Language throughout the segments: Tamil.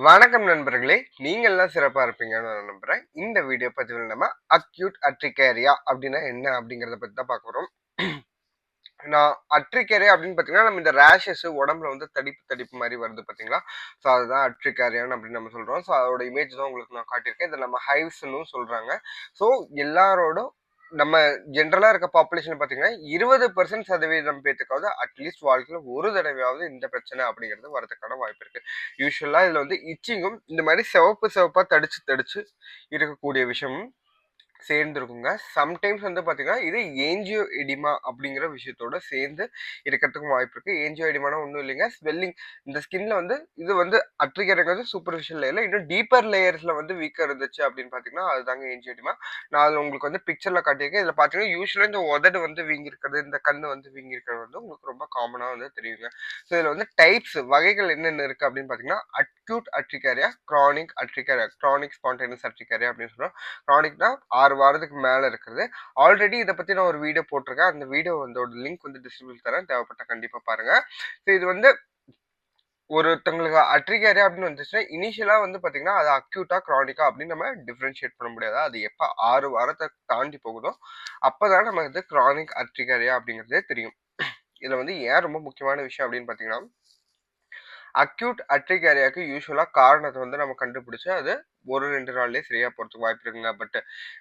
வணக்கம் நண்பர்களே நீங்க எல்லாம் இருப்பீங்கன்னு நான் நம்புகிறேன் இந்த வீடியோ பதிவில் நம்ம அக்யூட் அட்ரிகேரியா அப்படின்னா என்ன அப்படிங்கிறத பற்றி தான் பார்க்க போகிறோம் நான் அட்ரிகேரியா அப்படின்னு பார்த்தீங்கன்னா நம்ம இந்த ரேஷஸ் உடம்புல வந்து தடிப்பு தடிப்பு மாதிரி வருது பார்த்தீங்களா? ஸோ அதுதான் அட்ரிகேரியான்னு அப்படின்னு நம்ம சொல்கிறோம் ஸோ அதோட இமேஜ் தான் உங்களுக்கு நான் காட்டியிருக்கேன். இதை நம்ம ஹைவ்ஸ்னு சொல்கிறாங்க ஸோ எல்லாரோட நம்ம ஜென்ரலாக இருக்க பாப்புலேஷன் பார்த்தீங்கன்னா இருபது பர்சன்ட் சதவீதம் பேத்துக்காவது அட்லீஸ்ட் வாழ்க்கையில் ஒரு தடவையாவது இந்த பிரச்சனை அப்படிங்கிறது வரதுக்கான வாய்ப்பு இருக்கு. யூஸ்வலாக இதில் வந்து இச்சிங்கும் இந்த மாதிரி சிவப்பு சிவப்பாக தடிச்சு தடிச்சு இருக்கக்கூடிய விஷயமும் சேர்ந்துருக்குங்க. சம்டைம்ஸ் வந்து பார்த்தீங்கன்னா இது ஏஞ்சியோ எடிமா அப்படிங்கிற விஷயத்தோட சேர்ந்து இருக்கிறதுக்கும் வாய்ப்பு இருக்குது ஏஞ்சியோ எடிமானா ஒன்றும் இல்லைங்க. ஸ்வெல்லிங் இந்த ஸ்கின்ல வந்து இது வந்து அட்ரிக்கிறது சூப்பர்ஃபிஷியல் லேயரில் இன்னும் டீப்பர் லேயர்ஸில் வந்து வீக்காக இருந்துச்சு அப்படின்னு பார்த்தீங்கன்னா அதுதாங்க ஏஞ்சியோ எடிமா நான் அதில் உங்களுக்கு வந்து பிக்சரில் காட்டியிருக்கேன். இதில் பார்த்தீங்கன்னா யூஸ்வலாக இந்த உதடு வந்து வீங்கியிருக்கிறது இந்த கண் வந்து வீங்கியிருக்கிறது வந்து உங்களுக்கு ரொம்ப காமனாக வந்து தெரியுங்க. ஸோ இதில் வந்து டைப்ஸ் வகைகள் என்னென்ன இருக்குது அப்படின்னு பார்த்தீங்கன்னா acute urticaria chronic urticaria chronic spontaneous urticaria அப்படின்னு சொல்றோம். க்ரானிக்னா ஆறு வாரத்துக்கு மேலே இருக்கிறது ஆல்ரெடி இதை பற்றி நான் ஒரு வீடியோ போட்டிருக்கேன். அந்த வீடியோ வந்து லிங்க் வந்து டிஸ்கிரிப்ஷன் தரேன். தேவைப்பட்ட கண்டிப்பாக பாருங்கள் ஸோ இது வந்து ஒருத்தங்களுக்கு அட்ரிகேரியா அப்படின்னு வந்துச்சுன்னா இனிஷியலாக வந்து பார்த்தீங்கன்னா அது அக்யூட்டா க்ரானிக்கா அப்படின்னு நம்ம டிஃப்ரென்ஷியேட் பண்ண முடியாது. அது எப்போ ஆறு வாரத்தை தாண்டி போகுதோ அப்போதான் நமக்கு வந்து க்ரானிக் அட்ரிகேரியா அப்படிங்கிறதே தெரியும். இதில் வந்து ஏன் ரொம்ப முக்கியமான விஷயம் அப்படின்னு பார்த்தீங்கன்னா அக்யூட் அட்ரிகேரியாவுக்கு யூஸ்வலாக காரணத்தை வந்து நம்ம கண்டுபிடிச்சு அது ஒரு ரெண்டு நாள்லேயே சரியாக போகிறதுக்கு வாய்ப்பு இருக்குங்க பட்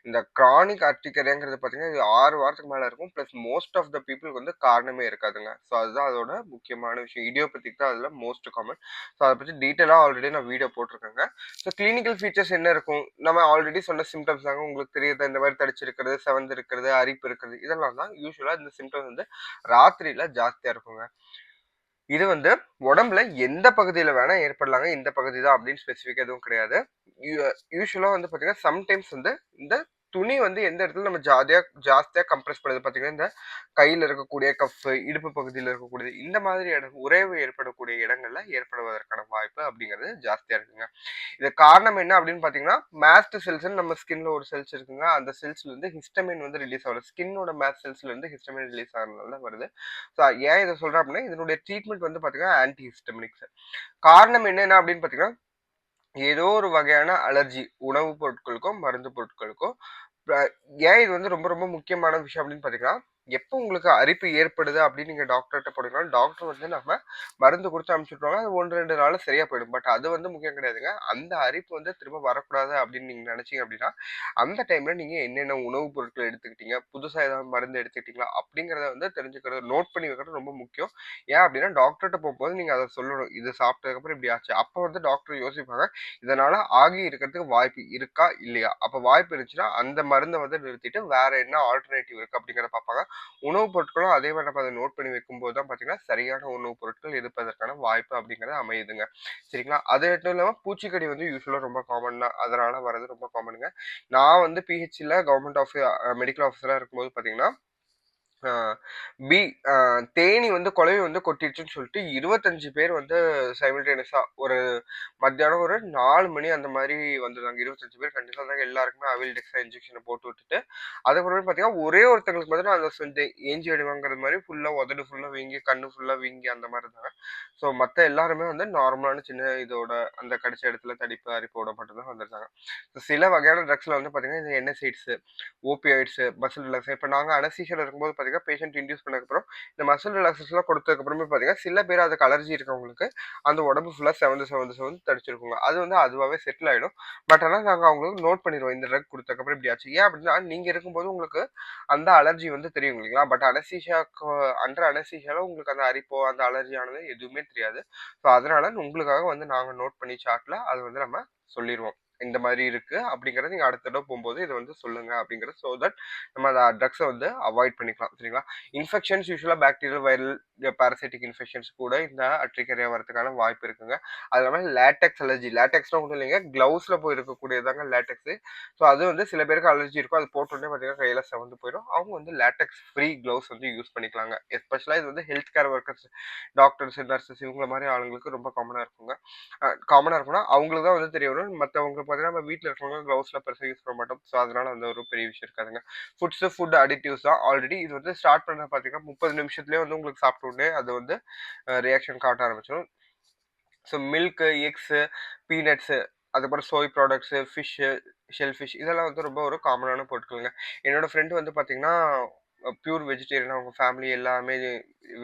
இந்த க்ரானிக் அர்டிகரியாங்கிறது பார்த்தீங்கன்னா இது ஆறு வாரத்துக்கு மேலே இருக்கும். ப்ளஸ் மோஸ்ட் ஆஃப் த பீப்புளுக்கு வந்து காரணமே இருக்காதுங்க. ஸோ அதுதான் அதோட முக்கியமான விஷயம். இடியோபதிக் தான் அதில் மோஸ்ட் காமன் ஸோ அதை பற்றி டீட்டெயிலாக ஆல்ரெடி நான் வீடியோ போட்டிருக்கேங்க. ஸோ கிளினிக்கல் ஃபீச்சர்ஸ் என்ன இருக்கும்? நம்ம ஆல்ரெடி சொன்ன சிம்டம்ஸ் தாங்க உங்களுக்கு தெரியுது. இந்த மாதிரி தடிச்சிருக்கிறது செவந்து இருக்கிறது அரிப்பு இருக்கிறது இதெல்லாம் தான் யூஸ்வலாக இந்த சிம்டம்ஸ் வந்து ராத்திரியில் ஜாஸ்தியாக இருக்குங்க. இது வந்து உடம்புல எந்த பகுதியில் வேணால் ஏற்படலாங்க. இந்த பகுதி தான் அப்படின்னு ஸ்பெசிஃபிக் எதுவும் கிடையாது. யூஸ்வலாக வந்து பார்த்தீங்கன்னா சம்டைம்ஸ் வந்து இந்த துணி வந்து எந்த இடத்துல நம்ம ஜாதியாக ஜாஸ்தியாக கம்ப்ரெஸ் பண்ணுது பார்த்தீங்கன்னா இந்த கையில் இருக்கக்கூடிய கஃப் இடுப்பு பகுதியில் இருக்கக்கூடியது இந்த மாதிரி இடம் உறைவு ஏற்படக்கூடிய இடங்கள்ல ஏற்படுவதற்கான வாய்ப்பு அப்படிங்கிறது ஜாஸ்தியாக இருக்குங்க. இது காரணம் என்ன அப்படின்னு பார்த்தீங்கன்னா மேஸ்ட் செல்ஸ்னு நம்ம ஸ்கின்ல ஒரு செல்ஸ் இருக்குங்க. அந்த செல்ஸ்லேருந்து ஹிஸ்டமின் வந்து ரிலீஸ் ஆகுது ஸ்கின்னோட மேஸ்ட் செல்ஸ்லேருந்து ஹிஸ்டமின் ரிலீஸ் ஆகிறதுனால வருது. ஸோ ஏன் இதை சொல்கிறேன் அப்படின்னா இதனுடைய ட்ரீட்மெண்ட் வந்து பார்த்தீங்கன்னா ஆன்டி ஹிஸ்டமினிக்ஸ் காரணம் என்னென்ன அப்படின்னு பார்த்தீங்கன்னா ஏதோ ஒரு வகையான அலர்ஜி உணவுப் பொருட்களுக்கும் மருந்து பொருட்களுக்கும் ஏன் இது வந்து ரொம்ப ரொம்ப முக்கியமான விஷயம் அப்படின்னு பார்த்தீங்கன்னா எப்போ உங்களுக்கு அரிப்பு ஏற்படுது அப்படின்னு நீங்கள் டாக்டர்கிட்ட போனீங்கன்னா டாக்டர் வந்து நம்ம மருந்து கொடுத்து அனுப்பிச்சுட்ருவாங்க அது ஒன்று ரெண்டு நாள் சரியாக போயிடும். பட் அது வந்து முக்கியம் கிடையாதுங்க. அந்த அரிப்பு வந்து திரும்ப வரக்கூடாது அப்படின்னு நீங்கள் நினச்சிங்க அப்படின்னா அந்த டைமில் நீங்கள் என்னென்ன உணவுப் பொருட்கள் எடுத்துக்கிட்டீங்க புதுசாக ஏதாவது மருந்து எடுத்துக்கிட்டீங்களா அப்படிங்கிறத வந்து தெரிஞ்சுக்கிறது நோட் பண்ணி வைக்கிறது ரொம்ப முக்கியம். ஏன் அப்படின்னா டாக்டர்கிட்ட போகும்போது நீங்கள் அதை சொல்லணும். இது சாப்பிட்டதுக்கப்புறம் இப்படி ஆச்சு. அப்போ வந்து டாக்டர் யோசிப்பாங்க இதனால் ஆகி இருக்கிறதுக்கு வாய்ப்பு இருக்கா இல்லையா? அப்போ வாய்ப்பு இருந்துச்சுன்னா அந்த மருந்தை வந்து நிறுத்திட்டு வேற என்ன ஆல்டர்னேட்டிவ் இருக்குது அப்படிங்கிறத பார்ப்பாங்க. உணவுப் பொருட்களும் அதே மாதிரி நம்ம அதை நோட் பண்ணி வைக்கும்போது தான் பார்த்தீங்கன்னா சரியான உணவுப் பொருட்கள் இருப்பதற்கான வாய்ப்பு அப்படிங்கிறது அமையுதுங்க. சரிங்களா? அது மட்டும் இல்லாமல் பூச்சிக்கடி வந்து யூஸ்வலாக ரொம்ப காமன் தான். அதனால் வர்றது ரொம்ப காமனுங்க நான் வந்து பிஹெச்சியில் கவர்மெண்ட் ஆஃபீஸ் மெடிக்கல் ஆஃபீஸராக இருக்கும்போது பார்த்தீங்கன்னா பி தேனி வந்து கொலையை வந்து கொட்டிடுச்சுன்னு சொல்லிட்டு இருபத்தஞ்சு பேர் வந்து சைமில்டேனியஸாக ஒரு மத்தியானம் ஒரு நாலு மணி அந்த மாதிரி வந்திருந்தாங்க. இருபத்தஞ்சு பேர் கண்டிப்பாக இருந்தாங்க. எல்லாருக்குமே அவில் டெக்ஸா இன்ஜெக்ஷனை போட்டு விட்டுட்டு அதுக்கப்புறம் பார்த்தீங்கன்னா ஒரே ஒருத்தங்களுக்கு மட்டும் அந்த ஏஞ்சி அடிவாங்கிறது மாதிரி ஃபுல்லாக உதடு ஃபுல்லாக வீங்கி கண்ணு ஃபுல்லாக வீங்கி அந்த மாதிரி இருந்தாங்க. ஸோ மற்ற எல்லாருமே வந்து நார்மலான சின்ன இதோட அந்த கடிச்ச இடத்துல தடிப்பு அரிப்போட மட்டும்தான் வந்திருந்தாங்க. ஸோ சில வகையான ட்ரக்ஸில் வந்து பார்த்தீங்கன்னா இந்த என்எஸ்ஐட்ஸு ஓபிஐட்ஸு மசில் ரிலாக்ஸ் இப்போ நாங்கள் அனசீஷியில் இருக்கும்போது பார்த்தீங்கன்னா பேஷண்ட் இன்டியூஸ் பண்ணதுக்கப்புறம் இந்த மசில் ரிலாக்ஸஸ்லாம் கொடுத்ததுக்கப்புறமே பார்த்தீங்கன்னா சில பேர் அதுக்கு அலர்ஜி இருக்கவங்களுக்கு அந்த உடம்பு ஃபுல்லாக செவந்து செவந்து செவந்து தடிச்சிருக்குங்க. அது வந்து அதுவாகவே செட்டில் ஆகிடும் பட் ஆனால் நாங்கள் அவங்களுக்கு நோட் பண்ணிடுவோம் இந்த ட்ரக் கொடுத்ததுக்கப்புறம் இப்படி ஆச்சு. ஏன் அப்படின்னா நீங்கள் இருக்கும்போது உங்களுக்கு அந்த அலர்ஜி வந்து தெரியும் இல்லைங்களா? பட் அனசீஷியாக்கு அண்டர் அனசீஷியாவில் உங்களுக்கு அந்த அரிப்போ அந்த அலர்ஜியானது எதுவுமே தெரியாது. ஸோ அதனால உங்களுக்காக வந்து நாங்கள் நோட் பண்ணி சார்ட்டில் அது வந்து நம்ம சொல்லிடுவோம் இந்த மாதிரி இருக்கு. அப்படிங்கிறத நீங்க அடுத்த தடவை போகும்போது இதை வந்து சொல்லுங்க அப்படிங்கிறது ஸோ தட் நம்ம அந்த ட்ரக்ஸை வந்து அவாய்ட் பண்ணிக்கலாம் சரிங்களா? இன்ஃபெக்ஷன்ஸ் யூஸ்வலாக பாக்டீரியல் வைரல் பாரசைட்டிக் இன்ஃபெக்ஷன்ஸ் கூட இந்த அட்ரிகரியா வரதுக்கான வாய்ப்பு இருக்குங்க. அது இல்லாமல் லேட்டெக்ஸ் அலர்ஜி லேட்டக்ஸ்லாம் ஒன்றும் இல்லைங்க. க்ளவுஸில் போய் இருக்கக்கூடியதாங்க லேட்டக்ஸ் ஸோ அது வந்து சில பேருக்கு அலர்ஜி இருக்கும். அது போட்டோடனே பார்த்தீங்கன்னா கையில் செவந்து போயிடும். அவங்க வந்து லேட்டெக்ஸ் ஃப்ரீ க்ளவுஸ் வந்து யூஸ் பண்ணிக்கலாங்க. எஸ்பெஷலாக இது வந்து health care workers doctors nurses இவங்கள மாதிரி ஆளுங்களுக்கு ரொம்ப காமனாக இருக்குங்க. காமனாக இருக்கும்னா அவங்களுக்கு தான் வந்து தெரிய வரும். மற்றவங்க பார்த்தீங்கன்னா நம்ம வீட்டில் இருக்கவங்க க்ளவுஸில் பெருசாக யூஸ் பண்ண மாட்டோம். ஸோ அதனால வந்து ஒரு பெரிய விஷயம் இருக்காதுங்க. ஃபுட்ஸு ஃபுட் அடிட்டிவ்ஸ் தான். ஆல்ரெடி இது வந்து ஸ்டார்ட் பண்ண பார்த்தீங்கன்னா முப்பது நிமிஷத்துலேயே வந்து உங்களுக்கு சாப்பிட்ட அது வந்து ரியாக்ஷன் காட்ட ஆரம்பிச்சிடும் ஸோ மில்க்கு எக்ஸு பீனட்ஸு அதுக்கப்புறம் soy products fish shellfish இதெல்லாம் வந்து ரொம்ப ஒரு காமனான பொருட்களுங்க. என்னோடய ஃப்ரெண்டு வந்து பார்த்தீங்கன்னா ப்யூர் வெஜிடேரியன் அவங்க ஃபேமிலி எல்லாமே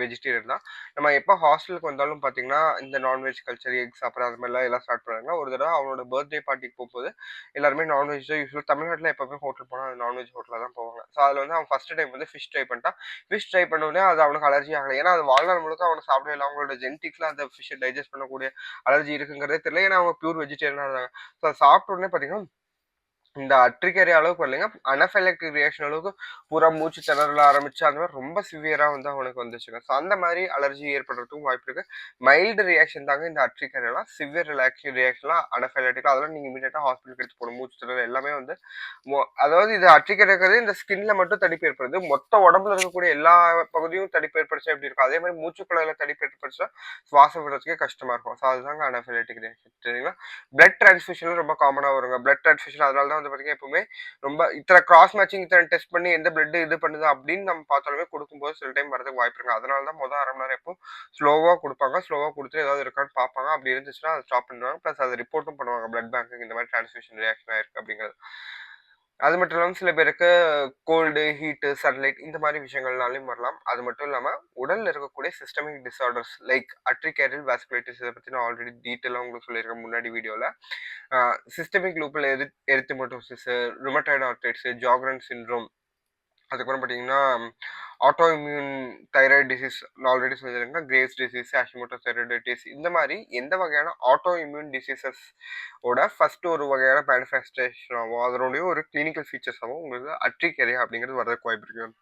வெஜிடேரியன் தான். நம்ம எப்போ ஹாஸ்டலுக்கு வந்தாலும் பார்த்தீங்கன்னா இந்த நான்வெஜ் கல்ச்சர் எக்ஸ் அப்புறம் அது மாதிரிலாம் எல்லாம் ஸ்டார்ட் பண்ணாங்கன்னா ஒரு தடவை அவனோட பர்த்டே பார்ட்டிக்கு போகும்போது எல்லாருமே நான்வெஜ் தான் யூஸ்வல் தமிழ்நாட்டில் எப்போவுமே ஹோட்டல் போனால் அது நான்வெஜ் ஹோட்டலில் தான் போவாங்க. ஸோ அதில் வந்து அவன் ஃபஸ்ட் டைம் வந்து ஃபிஷ் ட்ரை பண்ணிட்டான் ஃபிஷ் ட்ரை பண்ணோடனே அது அவனுக்கு அலர்ஜி ஆகலை. ஏன்னா அது வாழ்நாள் முழுக்க அவனை சாப்பிடவே இல்லை. அவங்களோட ஜெனட்டிக்ஸில் அந்த ஃபிஷ்ஷை டைஜஸ்ட் பண்ணக்கூடிய அலர்ஜி இருக்குங்கிறதே தெரியல. ஏன்னா அவங்க பியூர் வெஜிடேரியனாக இருந்தாங்க. ஸோ அதை பார்த்தீங்கன்னா இந்த அட்ரிகரி அளவுக்கு வரலைங்க. அனஃபெலக்டிக் ரியாக்ஷன் அளவுக்கு பூரா மூச்சு திணறல ஆரம்பிச்சு அந்த மாதிரி ரொம்ப சிவியராக வந்து அவனுக்கு வந்துச்சுங்க. ஸோ அந்த மாதிரி அலர்ஜி ஏற்படுறதுக்கும் வாய்ப்பு இருக்கு. மைல்டு ரியாக்ஷன் தாங்க இந்த அட்ரிகரியெல்லாம் சிவியர் ரிலாக்ஷன் ரியாக்ஷன்லாம் அனஃபெலக்டிக் அதெல்லாம் நீங்கள் இமீடியட்டாக ஹாஸ்பிட்டல் எடுத்து போகணும் மூச்சு திணறல் எல்லாமே வந்து அதாவது இது அட்ரிகரி இருக்கிறது இந்த ஸ்கின்ல மட்டும் தடிப்பு ஏற்படுது. மொத்த உடம்புல இருக்கக்கூடிய எல்லா பகுதியும் தடிப்பு ஏற்படுச்சா எப்படி இருக்கும்? அதே மாதிரி மூச்சுக்குழாயில தடிப்பு ஏற்படுச்சா சுவாசம் விடுறதுக்கே கஷ்டமா இருக்கும். ஸோ அதுதாங்க அனஃபெலக்டிக் ரியாக்ஷன் சரிங்களா? பிளட் டிரான்ஸ்ஃபியூஷன் ரொம்ப காமனாக வருங்க. பிளட் டிரான்ஸ்ஃபியூஷன் அதனால தான் வந்து பார்த்தீங்கன்னா எப்பவுமே ரொம்ப இத்தனை கிராஸ் மேட்சிங் இத்தனை டெஸ்ட் பண்ணி எந்த பிளட் இது பண்ணுது அப்படின்னு நம்ம பார்த்தாலுமே கொடுக்கும்போது சில டைம் வரதுக்கு வாய்ப்பு இருக்கு. அதனால தான் முதல் அரை மணி நேரம் எப்போ ஸ்லோவாக கொடுப்பாங்க. ஸ்லோவாக கொடுத்து ஏதாவது இருக்கான்னு பார்ப்பாங்க. அப்படி இருந்துச்சுன்னா அதை ஸ்டாப் பண்ணுவாங்க. ப்ளஸ் அதை ரிப்போர்ட்டும் பண்ணுவாங்க. பிளட் பேங்க்கு இந்த மாதிரி டிரான்ஸ்ஃபியூஷன் ரியாக்ஷன் ஆயிருக்கு அப்படிங்கிறது. அது மட்டும் இல்லாமல் சில பேருக்கு கோல்டு ஹீட்டு சன்லைட் இந்த மாதிரி விஷயங்கள்னாலையும் வரலாம். அது மட்டும் இல்லாமல் உடலில் இருக்கக்கூடிய systemic disorders like urticarial vasculitis இதை பற்றி நான் ஆல்ரெடி டீட்டெயிலாக உங்களுக்கு சொல்லியிருக்கேன் முன்னாடி வீடியோவில் சிஸ்டமிக் லூப்பில் எரி erythematosus rheumatoid arthritis Sjogren syndrome அதுக்கப்புறம் பார்த்தீங்கன்னா ஆட்டோ இம்யூன் தைராய்டு டிசீஸ் நான் ஆல்ரெடி சொல்லியிருக்கேன் கிரேவ்ஸ் டிசீஸ் ஹாஷிமோட்டோ தைராய்டிஸ் இந்த மாதிரி எந்த வகையான ஆட்டோ இம்யூன் டிசீசஸ் ஓட ஃபர்ஸ்ட் ஒரு வகையான மேனிஃபெஸ்டேஷன் ஆகும் அதனுடைய ஒரு கிளினிக்கல் ஃபீச்சர்ஸ் ஆகும் உங்களுக்கு அட்ரிகேரியா அப்படிங்கிறது வரதுக்கு வாய்ப்பு இருக்குது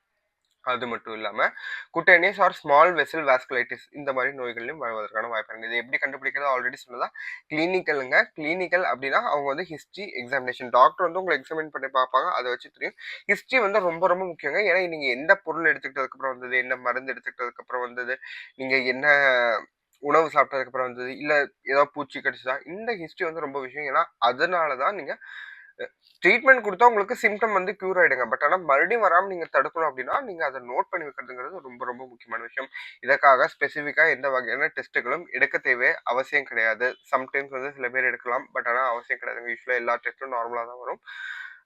அது மட்டும் இல்லாமல் cutaneous or small vessel vasculitis இந்த மாதிரி நோய்களையும் வருவதற்கான வாய்ப்பு இருக்குது இது எப்படி கண்டுபிடிக்கிறது? ஆல்ரெடி சொன்னதா? கிளினிக்கலுங்க கிளினிக்கல் அப்படின்னா அவங்க வந்து ஹிஸ்ட்ரி எக்ஸாமினேஷன் டாக்டர் வந்து உங்களை எக்ஸாமின் பண்ணி பார்ப்பாங்க. அதை வச்சு தெரியும். ஹிஸ்ட்ரி வந்து ரொம்ப ரொம்ப முக்கியங்க. ஏன்னா நீங்கள் எந்த பொருள் எடுத்துக்கிட்டதுக்கப்புறம் வந்தது? என்ன மருந்து எடுத்துக்கிட்டதுக்கப்புறம் வந்தது? நீங்கள் என்ன உணவு சாப்பிட்டதுக்கப்புறம் வந்தது? இல்லை ஏதோ பூச்சி கடிச்சதா? இந்த ஹிஸ்ட்ரி வந்து ரொம்ப விஷயம். ஏன்னா அதனால தான் நீங்கள் ட்ரீட்மெண்ட் கொடுத்தா உங்களுக்கு சிம்டம் வந்து க்யூர் ஆயிடுங்க. பட் ஆனால் மறுபடியும் வராமல் நீங்கள் தடுக்கணும் அப்படின்னா நீங்கள் அதை நோட் பண்ணி வைக்கிறதுங்கிறது ரொம்ப ரொம்ப முக்கியமான விஷயம். இதற்காக ஸ்பெசிஃபிக்காக எந்த வகையான டெஸ்ட்டுகளும் எடுக்க தேவை அவசியம் கிடையாது. சம்டைம்ஸ் வந்து சில பேர் எடுக்கலாம். பட் ஆனால் அவசியம் கிடையாதுங்க. யூஸ்வலாக எல்லா டெஸ்ட்டும் நார்மலாக தான் வரும்.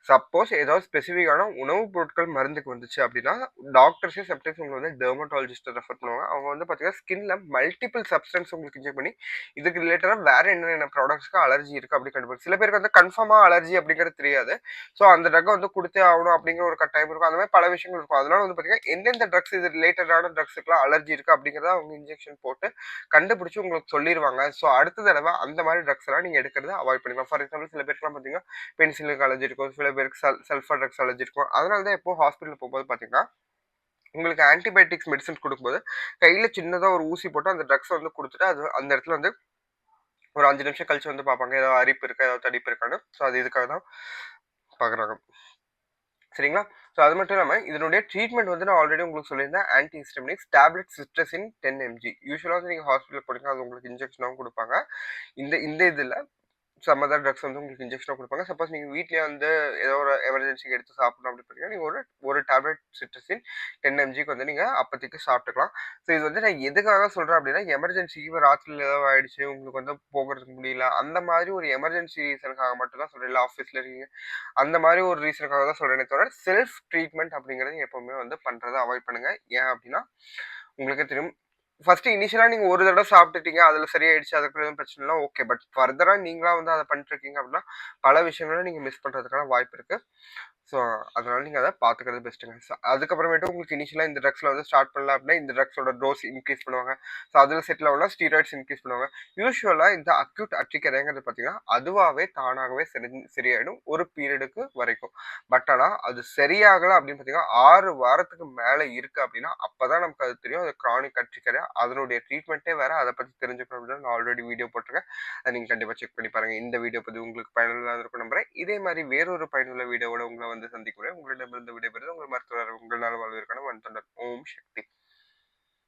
சப்போஸ் ஏதாவது ஸ்பெசிஃபிக்கான உணவுப் பொருட்கள் மருந்துக்கு வந்துச்சு அப்படின்னா டாக்டர்ஸே சம்டைம்ஸ் உங்களுக்கு வந்து டெர்மட்டாலஜிஸ்ட்டை ரெஃபர் பண்ணுவாங்க. அவங்க வந்து பார்த்தீங்கன்னா ஸ்கின்ல மல்டிபிள் சப்ஸ்டன்ஸ் உங்களுக்கு இன்ஜெக்ட் பண்ணி இதுக்கு ரிலேட்டடாக வேற என்னென்ன ப்ராடக்ட்ஸ்க்கு அலர்ஜி இருக்கு அப்படி கண்டுபிடிச்சு சில பேருக்கு வந்து கன்ஃபார்மாக அலர்ஜி அப்படிங்கிறது தெரியாது. ஸோ அந்த ட்ரக்கை வந்து கொடுத்தே ஆகணும் அப்படிங்கிற ஒரு கட்டாயம் இருக்கும். அந்த மாதிரி பல விஷயங்கள் இருக்கும். அதனால வந்து பார்த்தீங்கன்னா எந்தெந்த ட்ரக்ஸ் இது ரிலேட்டடான ட்ரக்ஸுக்குலாம் அலர்ஜி இருக்கு அப்படிங்கிறத அவங்க இன்ஜெக்ஷன் போட்டு கண்டுபிடிச்சி உங்களுக்கு சொல்லிடுவாங்க ஸோ அடுத்த தடவை அந்த மாதிரி ட்ரக்ஸ் எல்லாம் நீங்கள் எடுக்கிறத அவாய்ட் பண்ணிக்கலாம். ஃபார் எக்ஸாம்பிள் சில பேருக்குலாம் பார்த்தீங்கன்னா பென்சிலுக்கு அலர்ஜி இருக்கும் சில பேருக்கு சல் சல்ஃபர் ட்ரக்ஸ் அலர்ஜி இருக்கும். அதனால தான் இப்போ ஹாஸ்பிட்டல் போகும்போது பார்த்தீங்கன்னா உங்களுக்கு ஆன்டிபயோட்டிக்ஸ் மெடிசன்ஸ் கொடுக்கும்போது கையில் சின்னதாக ஒரு ஊசி போட்டு அந்த ட்ரக்ஸ் வந்து கொடுத்துட்டு அது அந்த இடத்துல வந்து ஒரு அஞ்சு நிமிஷம் கழிச்சு வந்து பார்ப்பாங்க. ஏதாவது அரிப்பு இருக்கா ஏதாவது தடிப்பு இருக்கான்னு. ஸோ அது இதுக்காக தான் பார்க்குறாங்க சரிங்களா? ஸோ அது மட்டும் இல்லாமல் இதனுடைய ட்ரீட்மெண்ட் வந்து நான் ஆல்ரெடி உங்களுக்கு சொல்லியிருந்தேன். Antihistaminics tablet cetirizine ten MG யூஸ்வலாக வந்து நீங்கள் ஹாஸ்பிட்டல் போனீங்கன்னா அது உங்களுக்கு இன்ஜெக்ஷனாகவும் கொடுப்பாங்க. இந்த இந்த இதில் சம் அதர் ட்ரக்ஸ் வந்து உங்களுக்கு இன்ஜெக்ஷனாக கொடுப்பாங்க. சப்போஸ் நீங்கள் வீட்லேயே வந்து ஏதோ ஒரு எமர்ஜென்சிக்கு எடுத்து சாப்பிடணும் அப்படின்னு பார்த்தீங்கன்னா நீங்கள் ஒரு ஒரு டேப்லெட் சிட்ரஸின் டென் எம்ஜிக்கு வந்து நீங்கள் அப்போதைக்கு சாப்பிட்டுக்கலாம். ஸோ இது வந்து நான் எதுக்காக சொல்கிறேன் அப்படின்னா எமர்ஜென்சிக்கு ராத்திரியில் ஏதாவது ஆயிடுச்சு உங்களுக்கு வந்து போகிறதுக்கு முடியல. அந்த மாதிரி ஒரு எமர்ஜென்சி ரீசனுக்காக மட்டும் தான் சொல்கிறேன் இல்லை ஆஃபீஸில் இருக்கீங்க அந்த மாதிரி ஒரு ரீசனுக்காக தான் சொல்கிறேனே தவிர செல்ஃப் ட்ரீட்மெண்ட் அப்படிங்கிறது எப்போவுமே வந்து பண்ணுறதை அவாய்ட் பண்ணுங்கள் ஏன் அப்படின்னா உங்களுக்கு தெரியும் ஃபர்ஸ்ட் இனிஷியலாக நீங்கள் ஒரு தடவை சாப்பிட்டுட்டீங்க அதில் சரியாயிடுச்சு அதுக்கு எதுவும் பிரச்சனை இல்லை ஓகே பட் ஃபர்தராக நீங்களா வந்து அதை பண்ணிட்டு இருக்கீங்க அப்படின்னா பல விஷயங்களும் நீங்கள் மிஸ் பண்ணுறதுக்கான வாய்ப்பு இருக்குது ஸோ அதனால நீங்கள் அதை பார்த்துக்கிறது பெஸ்ட்டுங்க ஸோ அதுக்கப்புறமேட்டு உங்களுக்கு இனிஷியலாக இந்த ட்ரக்ஸில் வந்து ஸ்டார்ட் பண்ணல அப்படின்னா இந்த ட்ரக்ஸோட டோஸ் இன்க்ரீஸ் பண்ணுவாங்க. ஸோ அதில் செட்டில் ஆகலாம் ஸ்டீராய்ட்ஸ் இன்க்ரீஸ் பண்ணுவாங்க. யூஸ்வலாக இந்த அக்யூட் அட்ரிக்கரைங்கிறது பார்த்தீங்கன்னா அதுவாகவே தானாகவே சரி சரியாயிடும் ஒரு பீரியடுக்கு வரைக்கும். பட் ஆனால் அது சரியாகலை அப்படின்னு பார்த்தீங்கன்னா ஆறு வாரத்துக்கு மேலே இருக்குது அப்படின்னா அப்போ தான் நமக்கு அது தெரியும். அது க்ரானிக் அட்ரிக்கரை அதனுடைய ட்ரீட்மெண்ட்டே வேறு அதை பற்றி தெரிஞ்சுக்கணும் அப்படின்னா நான் ஆல்ரெடி வீடியோ போட்டிருக்கேன். அதை நீங்கள் கண்டிப்பாக செக் பண்ணி பாருங்கள் இந்த வீடியோ பற்றி உங்களுக்கு பயனுள்ளதாக இருக்கும் நம்புறேன். இதே மாதிரி வேறொரு பயனுள்ள வீடியோவோட உங்களை வந்து சந்திக்கிறேன். உங்களிடமிருந்து விடைபெறுது உங்கள் மருத்துவர் உங்கள் நல வாழ்விற்கான வன் தொண்டர் ஓம் சக்தி.